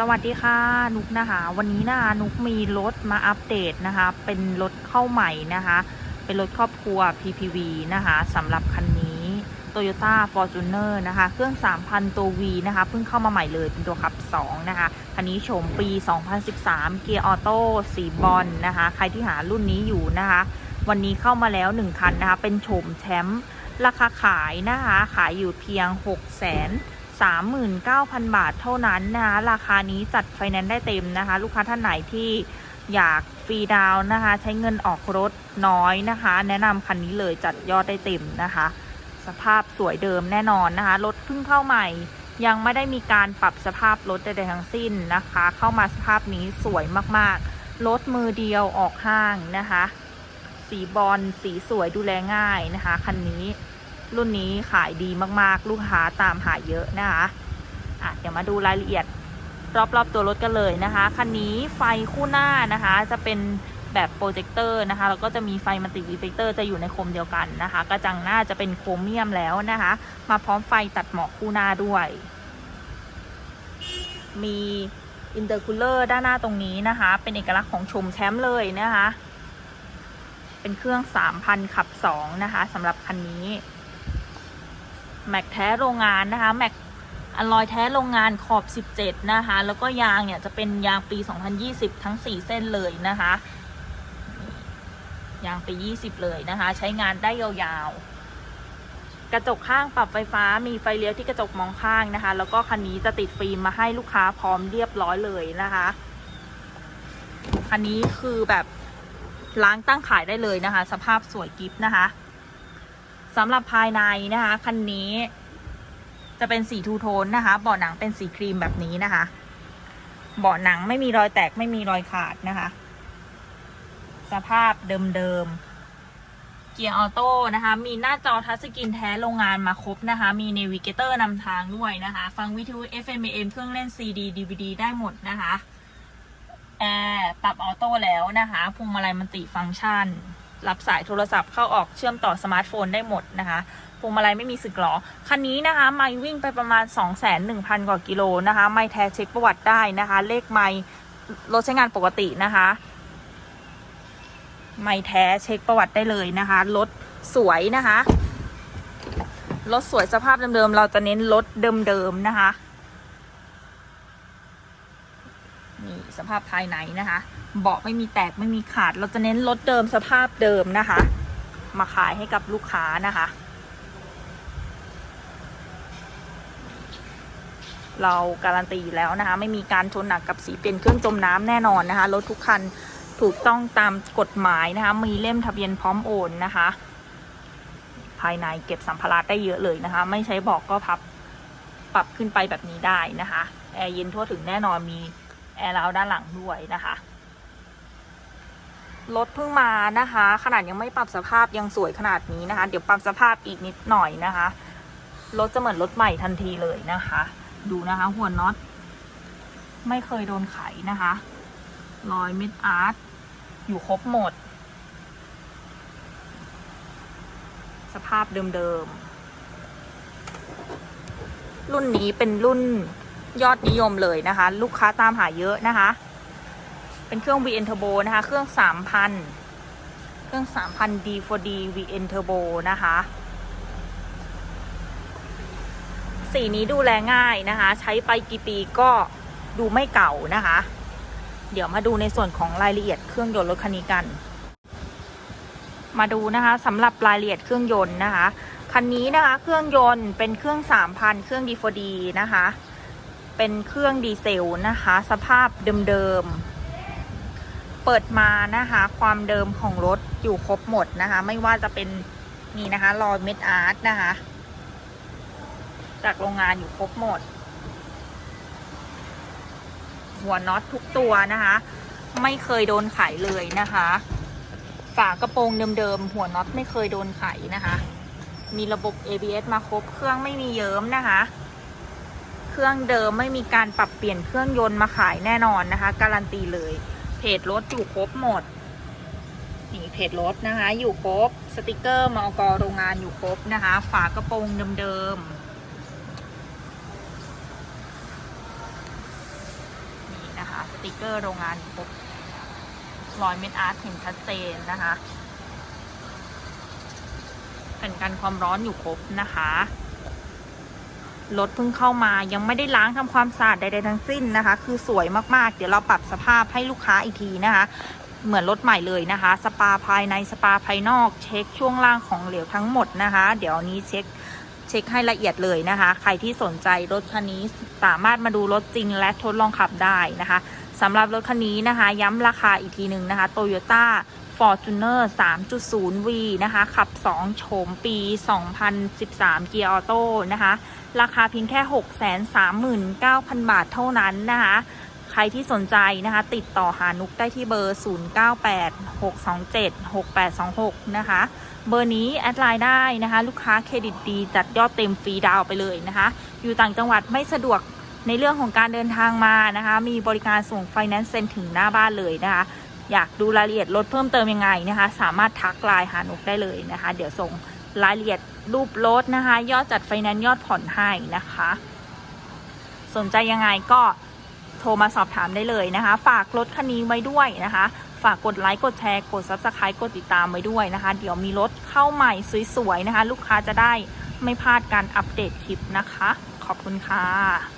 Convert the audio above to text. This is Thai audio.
สวัสดีค่ะนุกนะคะ วันนี้นะคะนุกมีรถมาอัปเดตนะคะ เป็นรถเข้าใหม่นะคะ เป็นรถครอบครัว PPV นะคะสำหรับคันนี้ Toyota Fortuner นะคะ เครื่อง 3,000 ตัว V นะคะ เพิ่งเข้ามาใหม่เลยเป็นตัวขับ 2 นะคะ คันนี้โฉมปี 2013 เกียร์ออโต้สีบอลนะคะ ใครที่หารุ่นนี้อยู่นะคะ วันนี้เข้ามาแล้ว 1 คันนะคะ เป็นโฉมแชมป์ราคาขายนะคะ ขายอยู่เพียง 6 0 0 0 0 39,000 บาทเท่านั้นนะคะราคานี้จัดไฟแนนซ์ได้เต็มนะคะ ลูกค้าท่านไหนที่อยากฟรีดาวน์นะคะ ใช้เงินออกรถน้อยนะคะ แนะนำคันนี้เลยจัดยอดได้เต็มนะคะ สภาพสวยเดิมแน่นอนนะคะ รถเพิ่งเข้าใหม่ ยังไม่ได้มีการปรับสภาพรถใดๆทั้งสิ้นนะคะ เข้ามาสภาพนี้สวยมากๆ รถมือเดียวออกห้างนะคะ สีบอลสีสวยดูแลง่ายนะคะคันนี้ รุ่นนี้ขายดีมากๆ ลูกค้าตามหาเยอะนะคะอะเดี๋ยวมาดูรายละเอียดรอบๆตัวรถกันเลยนะคะ คันนี้ไฟคู่หน้านะคะ จะเป็นแบบโปรเจคเตอร์นะคะ แล้วก็จะมีไฟมัลติรีเฟกเตอร์จะอยู่ในโคมเดียวกันนะคะ กระจังหน้าจะเป็นโครเมียมแล้วนะคะ มาพร้อมไฟตัดหมอกคู่หน้าด้วย มีอินเตอร์คูลเลอร์ด้านหน้าตรงนี้นะคะ เป็นเอกลักษณ์ของชมแชมป์เลยนะคะ เป็นเครื่อง 3,000 ขับ 2 นะคะสำหรับคันนี้ แม็กแท้โรงงานนะคะแม็กอลลอยแท้โรงงานขอบ 17 นะคะ แล้วก็ยางเนี่ยจะเป็นยางปี 2020 ทั้ง 4 เส้นเลยนะคะ ยางปี 20 เลยนะคะ ใช้งานได้ยาวๆ กระจกข้างปรับไฟฟ้ามีไฟเลี้ยวที่กระจกมองข้างนะคะ แล้วก็คันนี้จะติดฟิล์มมาให้ลูกค้าพร้อมเรียบร้อยเลยนะคะ คันนี้คือแบบล้างตั้งขายได้เลยนะคะ สภาพสวยกิฟต์นะคะ สำหรับภายในนะคะ คันนี้ จะเป็นสีทูโทนนะคะ เบาะหนังเป็นสีครีมแบบนี้นะคะ เบาะหนังไม่มีรอยแตกไม่มีรอยขาดนะคะ สภาพเดิมๆ เกียร์ออโต้นะคะ มีหน้าจอทัชสกรีนแท้โรงงานมาครบนะคะ มีเนวิเกเตอร์นำทางด้วยนะคะ ฟังวิทยุ FM AM เครื่องเล่น CD DVD ได้หมดนะคะแอร์ปรับออโต้แล้วนะคะพวงมาลัยมันติฟังก์ชัน รับสายโทรศัพท์เข้าออกเชื่อมต่อสมาร์ทโฟนได้หมดนะคะพวงมาลัยไม่มีสึกหรอ คันนี้นะคะ ไม่วิ่งไปประมาณ 2 1 0 0 0 กว่ากิโลนะคะ ไม่แท้เช็คประวัติได้นะคะ เลขไม่รถใช้งานปกตินะคะ ไม่แท้เช็คประวัติได้เลยนะคะรถสวยนะคะรถสวยสภาพเดิมๆ เราจะเน้นรถเดิมๆนะคะ นี่สภาพภายในนะคะ เบาะไม่มีแตกไม่มีขาด เราจะเน้นรถเดิมสภาพเดิมนะคะ มาขายให้กับลูกค้านะคะ เราการันตีแล้วนะคะ ไม่มีการชนหนักกับสีเปลี่ยนเครื่องจมน้ำแน่นอนนะคะรถทุกคันถูกต้องตามกฎหมายนะคะ มีเล่มทะเบียนพร้อมโอนนะคะ ภายในเก็บสัมภาระได้เยอะเลยนะคะ ไม่ใช้เบอกก็พับปรับขึ้นไปแบบนี้ได้นะคะ แอร์เย็นทั่วถึงแน่นอนมีแอร์ราวด้านหลังด้วยนะคะ รถเพิ่งมานะคะ ขนาดยังไม่ปรับสภาพยังสวยขนาดนี้นะคะ เดี๋ยวปรับสภาพอีกนิดหน่อยนะคะรถจะเหมือนรถใหม่ทันทีเลยนะคะ ดูนะคะ หัวน็อตไม่เคยโดนไขนะคะรอยมิดอาร์ตอยู่ครบหมด สภาพเดิมๆรุ่นนี้เป็นรุ่นยอดนิยมเลยนะคะ ลูกค้าตามหาเยอะนะคะ เป็นเครื่อง VN Turbo นะคะ เครื่อง 3,000 เครื่อง 3,000 D4D VN Turbo นะคะ สีนี้ดูแลง่ายนะคะ ใช้ไปกี่ปีก็ดูไม่เก่านะคะ เดี๋ยวมาดูในส่วนของรายละเอียดเครื่องยนต์รถคันนี้กัน มาดูนะคะสำหรับรายละเอียดเครื่องยนต์นะคะ คันนี้นะคะ เครื่องยนต์เป็นเครื่อง 3,000 เครื่อง D4D นะคะ เป็นเครื่องดีเซลนะคะ สภาพเดิมๆ เปิดมานะคะ ความเดิมของรถอยู่ครบหมดนะคะ ไม่ว่าจะเป็นนี่นะคะรอยเม็ดอาร์ตนะคะ จากโรงงานอยู่ครบหมด หัวน็อตทุกตัวนะคะ ไม่เคยโดนไขเลยนะคะ ฝากระโปรงเดิมๆหัวน็อตไม่เคยโดนไขนะคะ มีระบบ ABS มาครบเครื่องไม่มีเยิ้มนะคะเครื่องเดิมไม่มีการปรับเปลี่ยนเครื่องยนต์มาขายแน่นอนนะคะ การันตีเลย เพจรถอยู่ครบหมด นี่เพจรถนะคะ อยู่ครบ สติกเกอร์มอกโรงงานอยู่ครบนะคะ ฝากระโปรงเดิมๆ นี่นะคะ สติกเกอร์โรงงานครบรอยเม็ดอาร์ตเห็นชัดเจนนะคะแผ่นกันความร้อนอยู่ครบนะคะ รถเพิ่งเข้ามายังไม่ได้ล้างทำความสะอาดใดๆทั้งสิ้นนะคะ คือสวยมากๆ เดี๋ยวเราปรับสภาพให้ลูกค้าอีกทีนะคะ เหมือนรถใหม่เลยนะคะ สปาภายในสปาภายนอก เช็คช่วงล่างของเหลวทั้งหมดนะคะ เดี๋ยวนี้เช็คเช็คให้ละเอียดเลยนะคะ ใครที่สนใจรถคันนี้สามารถมาดูรถจริงและทดลองขับได้นะคะสำหรับรถคันนี้นะคะ ย้ำราคาอีกทีหนึ่งนะคะ Toyota Fortuner 3.0V นะคะ ขับ 2 โฉมปี 2013 เกียร์ออโต้นะคะ ราคาเพียงแค่ 639,000 บาทเท่านั้นนะคะ ใครที่สนใจนะคะ ติดต่อหานุกได้ที่เบอร์ 0986276826 นะคะ เบอร์นี้แอดไลน์ได้นะคะ ลูกค้าเครดิตดีจัดยอดเต็มฟรีดาวไปเลยนะคะ อยู่ต่างจังหวัดไม่สะดวกในเรื่องของการเดินทางมานะคะ มีบริการส่งไฟแนนซ์เซ็นถึงหน้าบ้านเลยนะคะ อยากดูรายละเอียดรถเพิ่มเติมยังไงนะคะ สามารถทักไลน์หานุกได้เลยนะคะ เดี๋ยวส่งรายละเอียดรูปรถนะคะ ยอดจัดไฟแนนซ์ยอดผ่อนให้นะคะ สนใจยังไงก็โทรมาสอบถามได้เลยนะคะ ฝากรถคันนี้ไว้ด้วยนะคะ ฝากกดไลค์กดแชร์กด subscribe กดติดตามไว้ด้วยนะคะ เดี๋ยวมีรถเข้าใหม่สวยๆนะคะ ลูกค้าจะได้ไม่พลาดการอัปเดตคลิปนะคะ ขอบคุณค่ะ